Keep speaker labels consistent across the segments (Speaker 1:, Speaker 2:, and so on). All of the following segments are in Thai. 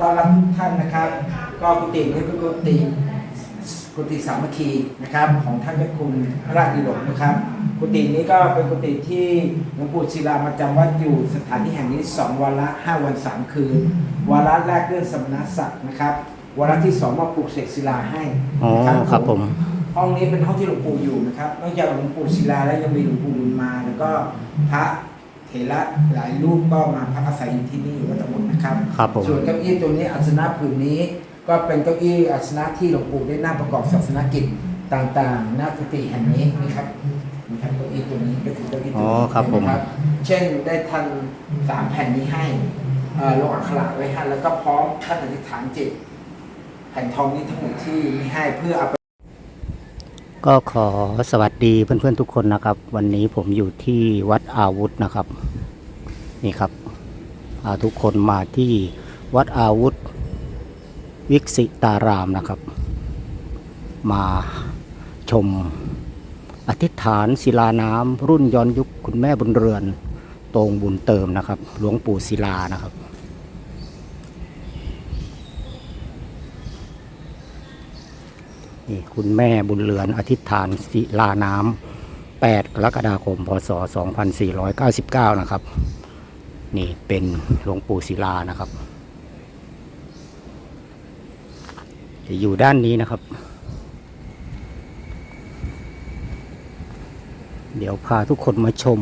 Speaker 1: ต้อนรับทุกท่านนะครับ ก็กุฏินี้เป็นกุฏิกุฏิสามัคคีนะครับ ของท่านเจ้าคุณพระราชดิลกนะครับ กุฏินี้ก็เป็นกุฏิที่หลวงปู่ศิลามาจำวัดอยู่สถานที่แห่งนี้สองวาระห้าวันสามคืนวาระแรกเรื่องสมณศักดิ์นะครับวาระที่สองมาปลูกเสกศิลาให้
Speaker 2: อ๋อ
Speaker 1: นะครับ
Speaker 2: ผม
Speaker 1: ห้องนี้เป็นห้องที่หลวงปู่อยู่นะครับนอกจากหลวงปู่ศิลาแล้วยังมีหลวงปู่บุญมา แล้วก็พระเถ ระหลายรูปก็มาพักอาศัยอยู่ที่นี่วัดตะมุนนะครับ
Speaker 2: ครับผม
Speaker 1: ส่วนเก้าอี้ตัวนี้อัสนะผืนนี้ ก็เป็นเก้าอี้อัสนะที่หลวงปู่ได้นั่งประกอบศาสนกิจต่างๆณกุฏิแห่งนี้นะครับนี่ครับเก้าอี้ตัวนี้ก็คือเก้าอี้ตัว
Speaker 2: อ๋อ
Speaker 1: นี้
Speaker 2: ครับผม
Speaker 1: นะเช่นได้ทันสามแผ่นนี้ให้เอ่อลงอักขระไว้ให้แล้วก็พร้อมท่านอธิษฐานจิต แผ่นทองนี้ทั้งหมดที่มีให้เพื่อเอาไป
Speaker 2: ก็ขอสวัสดีเพื่อนๆทุกคนนะครับ วันนี้ผมอยู่ที่วัดอาวุธนะครับ นี่ครับทุกคนมาที่วัดอาวุธ วิกสิตารามนะครับ มาชมอธิษฐานศิลาน้ำรุ่นย้อนยุคคุณแม่บุญเรือนตรงบุญเติมนะครับ หลวงปู่ศิลานะครับ นี่คุณแม่บุญเรือนอธิษฐานศิลาน้ำ8กรกฎาคมพศ 2499 นะครับ นี่เป็นหลวงปู่ศิลานะครับจะอยู่ด้านนี้นะครับ เดี๋ยวพาทุกคนมาชม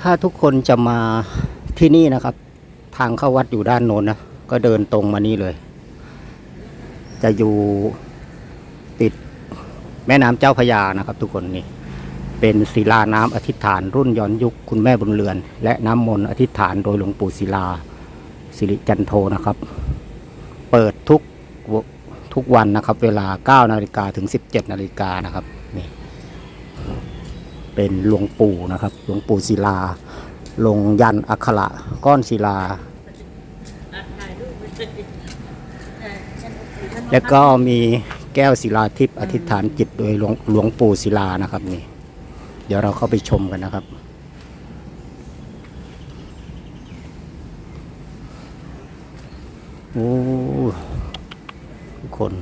Speaker 2: ถ้าทุกคนจะมาที่นี่นะครับ ทางเข้าวัดอยู่ด้านโน้นนะ ก็เดินตรงมานี่เลย จะอยู่ติดแม่น้ำเจ้าพยานะครับ ทุกคนนี่เป็นศิลาน้ำอธิษฐานรุ่นย้อนยุคคุณแม่บุญเรือน และน้ำมนต์อธิษฐานโดยหลวงปู่ศิลาสิริจันโทนะครับ เปิดทุกทุกวันนะครับ เวลา 9 นาฬิกาถึง 17 นาฬิกานะครับนี่เป็นหลวงปู่นะครับ หลวงปู่ศิลา ลงยันอักขระก้อนศิลา แล้วก็มีแก้วศิลาทิพย์อธิษฐานจิตโดยหลวงหลวงปู่ศิลานะครับนี่ เดี๋ยวเราเข้าไปชมกันนะครับ โอ้ทุกคน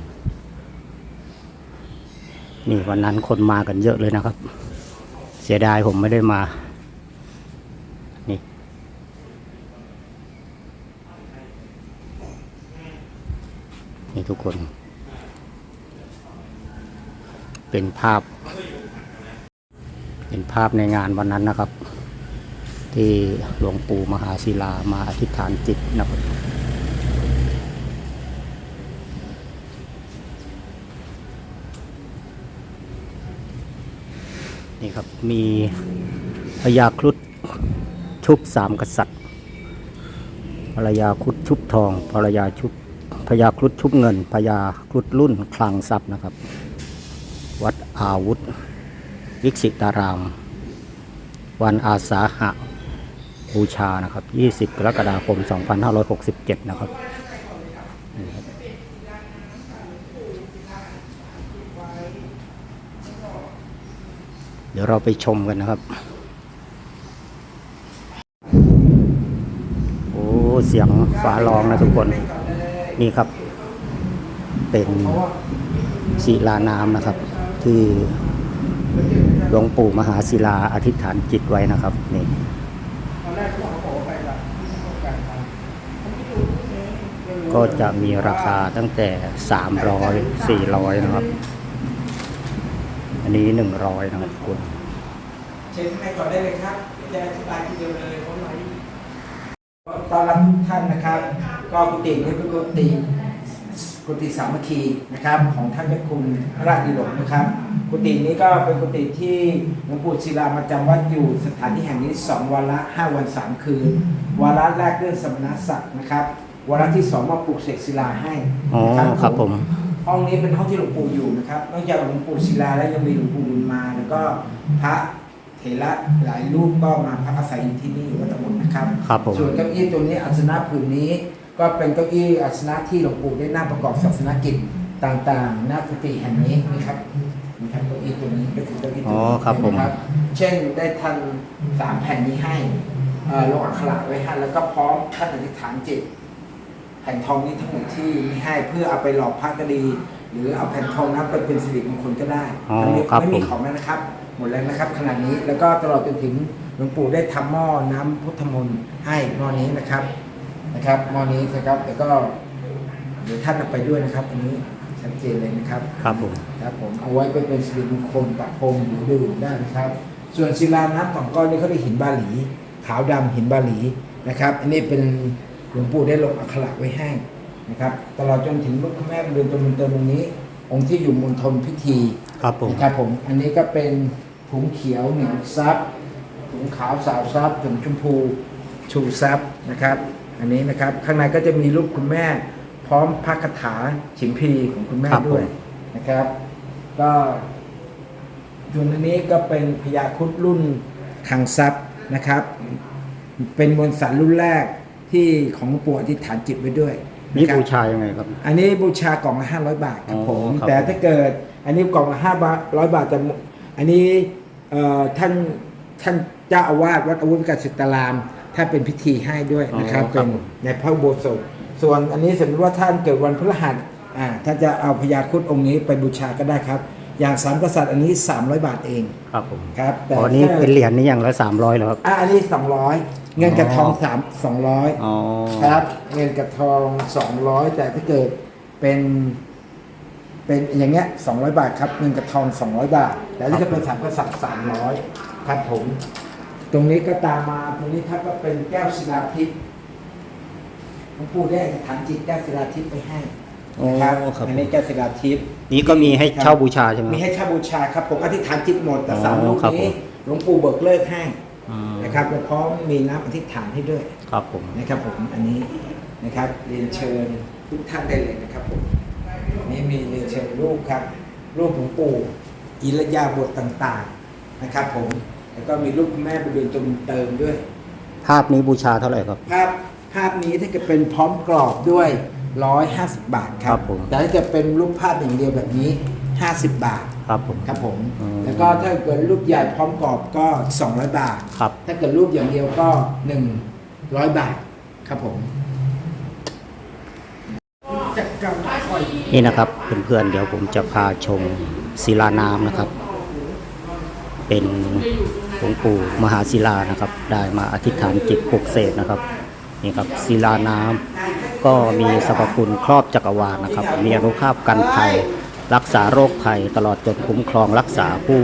Speaker 2: นี่วันนั้นคนมากันเยอะเลยนะครับ เสียดายผมไม่ได้มา นี่ นี่ทุกคน เป็นภาพ เป็นภาพในงานวันนั้นนะครับ ที่หลวงปู่มหาศิลามาอธิษฐานจิตนะครับนี่ครับมีพญาครุฑชุบสามกษัตริย์ภรรยาครุฑชุบทองภรรยาชุบ พญาครุฑชุบเงินพญาครุฑรุ่นคลังทรัพย์นะครับ วัดอาวุธ วิกสิตาราม วันอาสาหะบูชานะครับ 20 กรกฎาคม 2567 นะครับเดี๋ยวเราไปชมกันนะครับ โอ้ เสียงฟ้าร้องนะทุกคน นี่ครับ เป็นศิลาน้ำนะครับ ที่หลวงปู่มหาศิลาอธิษฐานจิตไว้นะครับนี่ก็จะมีราคาตั้งแต่ 300 400 นะครับ อันนี้ 100 นะครับคุณ
Speaker 1: เชิญข้างในก่อนได้เลยครับ จะอธิบายทีเดียวเลยเพราะ ต้อนรับทุกท่านนะครับ ก็กุฏินี้เป็นกุฏิกุฏิสามัคคีนะครับ ของท่านเจ้าคุณพระราชดิลกนะครับ กุฏินี้ก็เป็นกุฏิที่หลวงปู่ศิลามาจำวัดอยู่สถานที่แห่งนี้สองวาระห้าวันสามคืนวาระแรกเรื่องสมณศักดิ์นะครับวาระที่สองมาปลูกเสกศิลาให้
Speaker 2: อ๋อ
Speaker 1: นะครับ
Speaker 2: ผม
Speaker 1: ห้องนี้เป็นห้องที่หลวงปู่อยู่นะครับนอกจากหลวงปู่ศิลาแล้วยังมีหลวงปู่บุญมา แล้วก็พระเถระหลายรูปก็มาพักอาศัยอยู่ที่นี่วัดตะมุ นนะครับ
Speaker 2: ครับผม
Speaker 1: ส่วนเก้าอี้ตัวนี้อัสนะผืนนี้ ก็เป็นเก้าอี้อัสนะที่หลวงปู่ได้นั่งประกอบศาสนกิจต่างๆณกุฏิแห่งนี้นะครับนี่ครับเก้าอี้ตัวนี้ก็คือเก้าอี้ตัว
Speaker 2: อ๋อ
Speaker 1: นี้
Speaker 2: ครับผม
Speaker 1: นะเช่นได้ทันสามแผ่นนี้ให้เอ่อลงอักขระไว้ให้แล้วก็พร้อมท่านอธิษฐานจิต แผ่นทองนี้ทั้งหมดที่มีให้เพื่อเอาไปหล่อพระก็ดี หรือเอาแผ่นทองนั้นไปเป็นสิริมงคลก็ได้
Speaker 2: อ๋อ
Speaker 1: ไม่มี
Speaker 2: ครับ
Speaker 1: ไม่มี
Speaker 2: ผม
Speaker 1: ของแล้วนะครับ หมดแล้วนะครับขนาดนี้แล้วก็ตลอดจนถึงหลวงปู่ได้ทำหม้อน้ำพุทธมนต์ให้หม้อนี้นะครับนะครับหม้อนี้นะครับแล้วก็เดี๋ยวท่านเอาไปด้วยนะครับ อันนี้ชัดเจนเลยนะครับ
Speaker 2: ครับผม
Speaker 1: ครับผมเอาไว้ไปเป็นสิริมงคลประพรมหรือดื่มได้นะครับ ส่วนศิลาน้ำสองก้อนนี้เขาเรียกหินบาหลี ขาวดำหินบาหลีนะครับ อันนี้เป็นหลวงปู่ได้ลงอักขระไว้ให้ นะครับ ตลอดจนถึงลูกพระแม่เรือนตัวเงินตัวตรงนี้ องค์ที่อยู่มณฑลพิธี
Speaker 2: ครับผม
Speaker 1: นะครับผมอันนี้ก็เป็นถุงเขียวเหนียวซับถุงขาวสาวซับถุงชมพูชูซับนะครับ อันนี้นะครับข้างในก็จะมีรูปคุณแม่ พร้อมพระคาถาฉิมพีของคุณแม่
Speaker 2: ครับผม
Speaker 1: ด้วยนะครับ ก็ส่วนอันนี้ก็เป็นพญาครุดรุ่นขังซับนะครับ เป็นมวลสารรุ่นแรกที่ของหลวงปู่อธิษฐานจิตไว้ด้วย
Speaker 2: นี่ะ
Speaker 1: ครับ
Speaker 2: บูชายังไงครับ
Speaker 1: อันนี้บูชากล่องละห้าร้อยบาทครับ
Speaker 2: อ๋อ
Speaker 1: ผม
Speaker 2: ครับ
Speaker 1: แต่ถ้าเกิดอันนี้กล่องละห้าบาทร้อยบาทจะอันนี้เอ่อท่านท่านเจ้าอาวาสวัดอาวุธกสิตารามท่านเป็นพิธีให้ด้วยนะครับ
Speaker 2: อ๋อครั
Speaker 1: เป็
Speaker 2: บ
Speaker 1: น
Speaker 2: ผม
Speaker 1: ในพระอุโบสถส่วนอันนี้สมมติว่าท่านเกิดวันพฤหัสอ่าท่านจะเอาพญาครุฑองค์นี้ไปบูชาก็ได้ครับ อย่างสามกษัตริย์อันนี้ 300 บาทเอง
Speaker 2: ครับผม
Speaker 1: ครับแต่
Speaker 2: อ๋อนี่
Speaker 1: ถ้า
Speaker 2: เป็นเหรียญนี่อย่างละสามร้อยเหรอครับ
Speaker 1: อะอันนี้ 200 เงินกับทองสามสองร้อย
Speaker 2: อ๋อ
Speaker 1: ครับ เงินกับทอง 200 แต่ถ้าเกิดเป็นเป็นอย่างเงี้ย200 บาทครับเงินกับทอง 200 บาท แต่ถ้าเกิดเป็นสามกษัตริย์300ครับผม ตรงนี้ก็ตามมาตรงนี้ครับก็เป็นแก้วศิลาทิพย์หลวงปู่ได้อธิษฐานจิตแก้วศิลาทิพย์ไปให้ นะครับ
Speaker 2: โอ้ครับ
Speaker 1: อันนี้แก้วศิลาทิพย์
Speaker 2: นี่ก็มีให้เช่าบูชาใช่ไหม
Speaker 1: มีให้เช่าบูชาครับผมอธิษฐานจิตหมดแต่
Speaker 2: อ๋อ
Speaker 1: สามรูป
Speaker 2: ครับผ
Speaker 1: นี้
Speaker 2: ม
Speaker 1: หลวงปู่เบิกเลิกให้
Speaker 2: อืม
Speaker 1: นะครับแล้วพร้อมมีน้ำอธิษฐานให้ด้วย
Speaker 2: ครับผม
Speaker 1: นะครับผมอันนี้นะครับเรียนเชิญทุกท่านได้เลยนะครับผมอันนี้มีเรียนเชิญรูปครับ รูปหลวงปู่อิรยาบทต่างๆนะครับผมแล้วก็มีรูปคุณแม่ไปเดินตรงเติมด้วย
Speaker 2: ภาพนี้บูชาเท่าไหร่ครับ
Speaker 1: ภาพภาพนี้ถ้าเกิดเป็นพร้อมกรอบด้วย 150 บาทครั
Speaker 2: ครับบผม
Speaker 1: แต่ถ้าเกิดเป็นรูปภาพอย่างเดียวแบบนี้ 50 บาท
Speaker 2: ครับผม
Speaker 1: ครับผม
Speaker 2: อืม
Speaker 1: แล้วก็ถ้าเกิดรูปใหญ่พร้อมกรอบก็ 200 บาท
Speaker 2: ครับ
Speaker 1: ถ้าเกิดรูปอย่างเดียวก็ 100 บาท ครับผมจักรวาลคอย
Speaker 2: นี่นะครับเพื่อนๆเดี๋ยวผมจะพาชมศิลาน้ำนะครับ เป็นหลวงปู่มหาศิลานะครับ ได้มาอธิษฐานจิตปลุกเสกนะครับนี่ครับศิลาน้ำ ก็มีสรรพคุณครอบจักรวาลนะครับ มีอนุภาพกันภัย รักษาโรคภัย ตลอดจนคุ้มครองรักษาผู้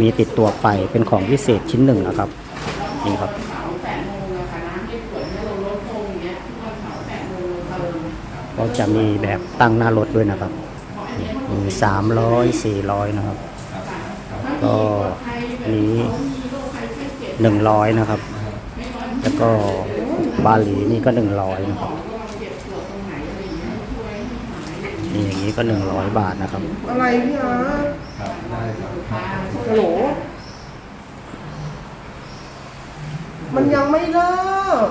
Speaker 2: มีติดตัวไปเป็นของวิเศษชิ้นหนึ่งนะครับนี่ครับ
Speaker 3: เสาแปดโมงอะค่ะน้ำไม่ขวดให้เราลดงอย่างเงี้ยทุกวันเสาร์แปดโมงเราเติม
Speaker 2: ก็จะมีแบบตั้งหน้ารถด้วยนะครับมีสามร้อยสี่ร้อยนะครับ ก็นนี้หนึ่งร้อยนะครับ แล้วก็บาหลีนี่ก็หนึ่งร้อยนะครับ นี่อย่างนี้ก็หนึ่งร้อยบาทนะครับ
Speaker 4: อะไรพี่อาร์ตฮัลโหลมันยังไม่เลิก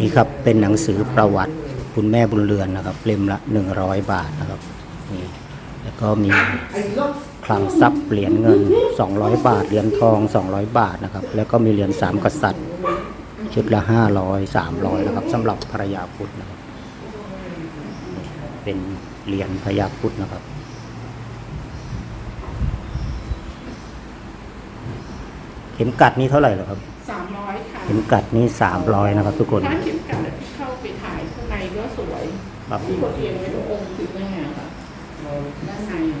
Speaker 2: นี่ครับเป็นหนังสือประวัติคุณแม่บุญเรือนนะครับเล่มละหนึ่งร้อยบาทนะครับนี่แล้วก็มี
Speaker 4: ไอ้เลิก
Speaker 2: คลังทรัพย์เหรียญเงิน 200 บาทเหรียญทอง 200 บาทนะครับ แล้วก็มีเหรียญสามกษัตริย์ ชุดละ500 300นะครับสำหรับภรรยาพุทธนะครับนี่เป็นเหรียญพญาพุทธนะครับเข็มกัดนี่เท่าไหร่เหรอครับ
Speaker 3: สามร้อยค่ะ
Speaker 2: เข็มกัดนี่300นะครับทุกคน
Speaker 3: ถ้าเข็มกัดที่เข้าไปถ่ายข้างในก็สวย
Speaker 2: ครับ
Speaker 3: ที่เขาเรียงไว้ตรงองค์คือแม่ค่ะด้านในอะ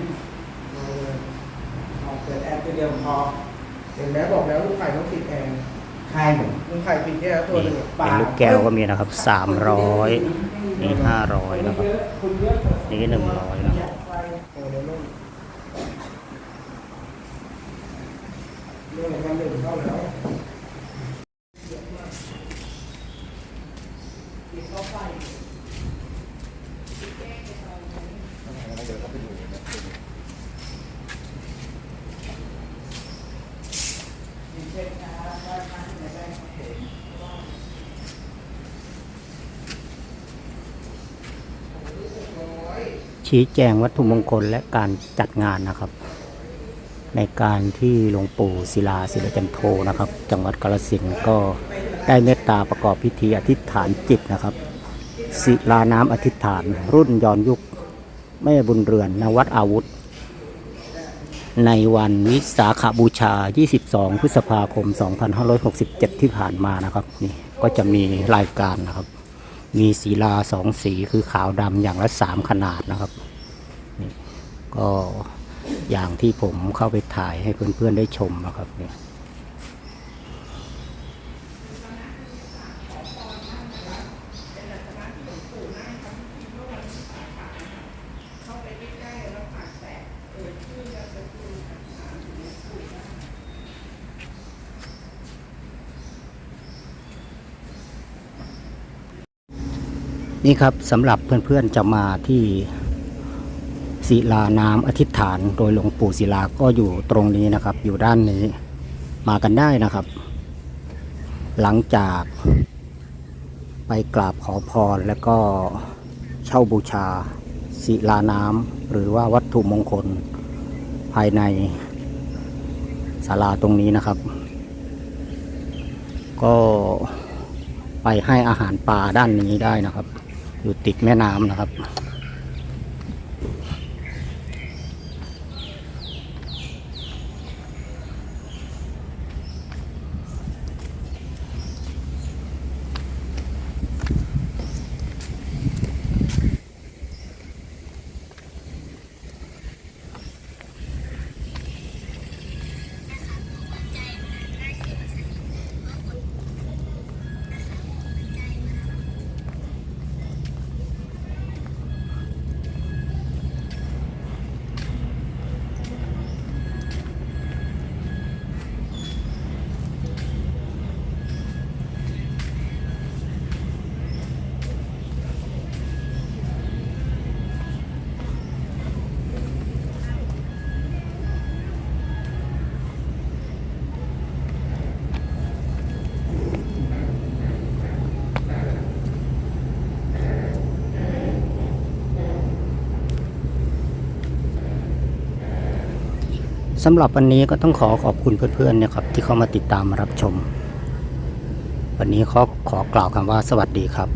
Speaker 1: เอาเปิดแอร์ตัวเดียวพอ
Speaker 4: เห็นไหมบอกแล้วลูกไข่ต้องติดแอร์
Speaker 1: ใครผม
Speaker 4: ลูกไข่ติดแค่ตัวห
Speaker 2: นี่
Speaker 4: นึ่งอะ
Speaker 2: เป็นลูกแก้วก็มีนะครับ300นี่500นะครับ
Speaker 1: คุณเยอะ
Speaker 2: นี่100นะครับ
Speaker 4: เออเดี๋ยวนุ่ม
Speaker 1: เรื่องการดื่มเข้าแล้ว
Speaker 2: ชี้แจงวัตถุมงคลและการจัดงานนะครับ ในการที่หลวงปู่ศิลาศิลจันโทนะครับ จังหวัดกาฬสินธุ์ก็ได้เมตตาประกอบพิธีอธิษฐานจิตนะครับ ศิลาน้ำอธิษฐาน รุ่นย้อนยุคแม่บุญเรือนนวัดอาวุธ ในวันวิสาขบูชา 22 พฤษภาคม 2567 ที่ผ่านมานะครับนี่ก็จะมีรายการนะครับ มีศิลาสองสีคือขาวดำอย่างละสามขนาดนะครับนี่ก็อย่างที่ผมเข้าไปถ่ายให้เพื่อนๆได้ชมนะครับเนี่ย นี่ครับสำหรับเพื่อนๆจะมาที่ศิลาน้ำอธิษฐานโดยหลวงปู่ศิลาก็อยู่ตรงนี้นะครับ อยู่ด้านนี้มากันได้นะครับ หลังจากไปกราบขอพรแล้วก็เช่าบูชาศิลาน้ำหรือว่าวัตถุมงคลภายในศาลาตรงนี้นะครับ ก็ไปให้อาหารปลาด้านนี้ได้นะครับ อยู่ติดแม่น้ำนะครับ สำหรับวันนี้ก็ต้องขอขอบคุณเพื่อนๆนะครับ ที่เข้ามาติดตามรับชม วันนี้ขอขอกล่าวคำว่าสวัสดีครับ